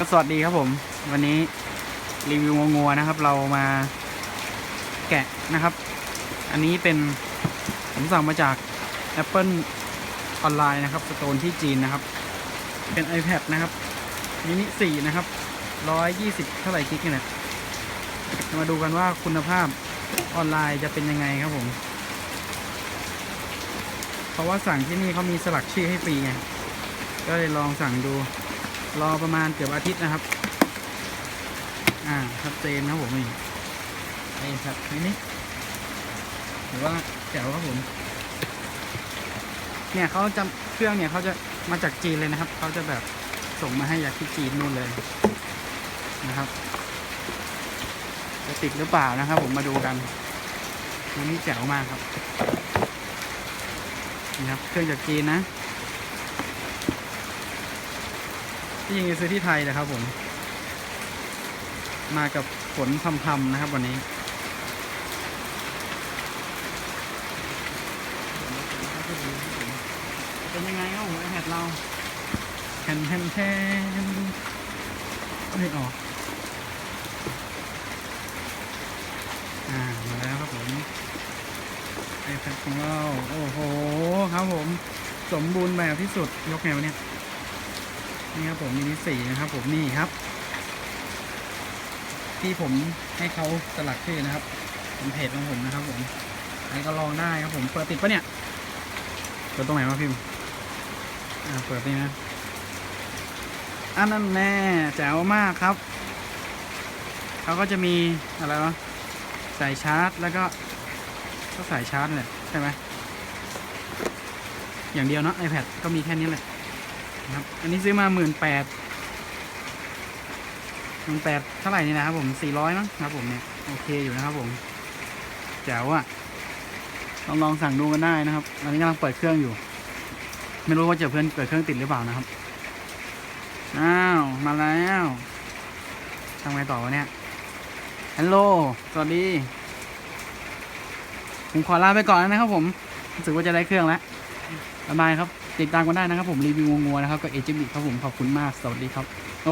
ก็สวัสดีครับผม วันนี้รีวิวงัวนะครับ เรามาแกะนะครับ อันนี้เป็นผมสั่งมาจาก Apple ออนไลน์นะครับสโตนที่จีนนะครับ เป็น iPad นะครับมินิ4นะครับ120เท่าไหร่กิกเนี่ยมาดูกันว่าคุณภาพออนไลน์จะเป็นยังไงครับผม เพราะว่าสั่งที่นี่เขามีสลักชื่อให้ฟรีไงก็เลยลองสั่งดู รอประมาณเกือบอาทิตย์นะครับ อ่าชัดเจนนะครับผมนี่ไอ้ครับนี่หรือว่าแจ๋วครับผม เนี่ยเขาจะเครื่องเนี่ยเขาจะมาจากจีนเลยนะครับเขาจะแบบส่งมาให้จากที่จีนนู่นเลยนะครับจะติดหรือเปล่านะครับ ผมมาดูกันอันนี้แจ๋วมากครับนี่ครับเครื่องจากจีนนะ ที่จริงซื้อที่ไทยนะครับผม มากับฝนพำๆนะครับวันนี้เป็นยังไงครับผมไอแพดเราแผ่นแผ่นแผ่นไม่ออกอ่ามาแล้วครับผมไอแพดของเรา โอ้โห ครับผม สมบูรณ์แบบที่สุด ยกไงวะเนี่ย นี่ครับผมมินิสี่นะครับผมนี่ครับ ที่ผมให้เขาสลักชื่อนะครับเป็นเพจของผมนะครับ ผมอันนี้ก็ลองได้ครับผมเปิดติดปะเนี่ยเปิดตรงไหนวะพิมพ์อ่าเปิดนี่นะอันนั้นแน่แจ๋วมากครับเขาก็จะมีอะไรวะสายชาร์จแล้วก็ก็สายชาร์จเลยใช่ไหมอย่างเดียวเนาะ iPad ก็มีแค่นี้แหละ นะครับ อันนี้ซื้อมาหมื่นแปดหมื่นแปดเท่าไหร่นี่นะครับผมสี่ร้อยมั้งครับผมเนี่ยโอเคอยู่นะครับผมแจ๋วอะลองลองสั่งดูกันได้นะครับอันนี้กำลังเปิดเครื่องอยู่ ไม่รู้ว่าจะเพื่อนเปิดเครื่องติดหรือเปล่านะครับอ้าวมาแล้วทำไงต่อวะเนี่ยฮัลโหลสวัสดีผมขอลาไปก่อนนะครับผมรู้สึกว่าจะได้เครื่องแล้วบ๊ายบายครับ ติดตามกันได้นะครับผมรีวิวงัวนะครับกับเอจิบิครับผมขอบคุณมากสวัสดีครับ